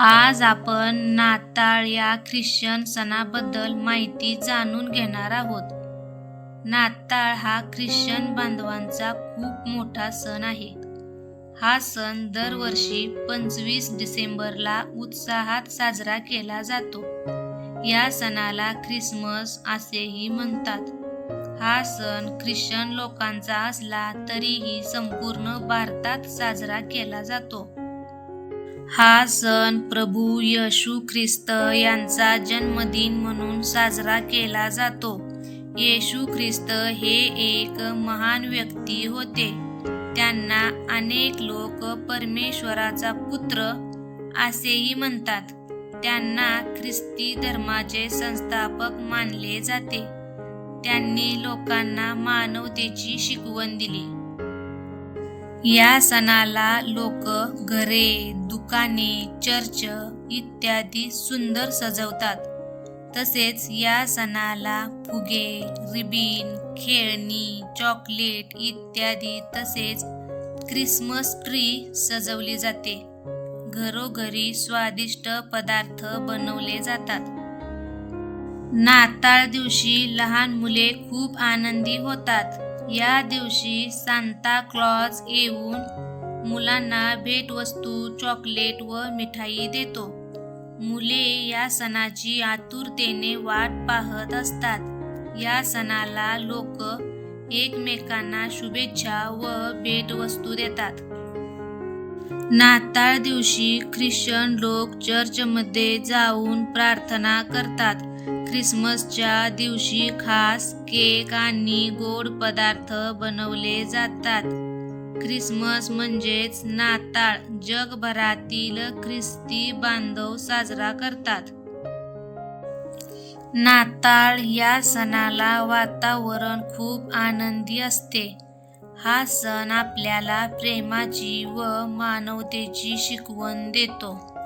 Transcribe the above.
आज आपण नाताळ या ख्रिश्चन सणाबद्दल माहिती जाणून घेणार आहोत. नाताळ हा ख्रिश्चन बांधवांचा खूप मोठा सण आहे. हा सण दरवर्षी पंचवीस डिसेंबरला उत्साहात साजरा केला जातो. या सणाला ख्रिसमस असेही म्हणतात. हा सण ख्रिश्चन लोकांचा असला तरीही संपूर्ण भारतात साजरा केला जातो. हा सण प्रभू येशू ख्रिस्त यांचा जन्मदिन म्हणून साजरा केला जातो. येशू ख्रिस्त हे एक महान व्यक्ती होते. त्यांना अनेक लोक परमेश्वराचा पुत्र असेही म्हणतात. त्यांना ख्रिस्ती धर्माचे संस्थापक मानले जाते. त्यांनी लोकांना मानवतेची शिकवण दिली. या सणाला लोक घरे दुकाने चर्च इत्यादी सुंदर सजवतात. तसेच या सणाला फुगे रिबीन खेळणी चॉकलेट इत्यादी तसेच क्रिसमस ट्री सजवली जाते. घरोघरी स्वादिष्ट पदार्थ बनवले जातात. नाताळ दिवशी लहान मुले खूप आनंदी होतात. या दिवशी सांता क्लॉज येऊन मुलांना भेटवस्तू चॉकलेट व मिठाई देतो. मुले या सणाची आतुरतेने वाट पाहत असतात. या सणाला लोक एकमेकांना शुभेच्छा व भेटवस्तू देतात. नाताळ दिवशी ख्रिश्चन लोक चर्चमध्ये जाऊन प्रार्थना करतात. ख्रिसमसच्या दिवशी खास केक आणि गोड पदार्थ बनवले जातात. ख्रिसमस म्हणजेच नाताळ. जगभरातील ख्रिस्ती बांधव साजरा करतात. नाताळ या सणाला वातावरण खूप आनंदी असते. हा सण आपल्याला प्रेमाची व मानवतेची शिकवण देतो.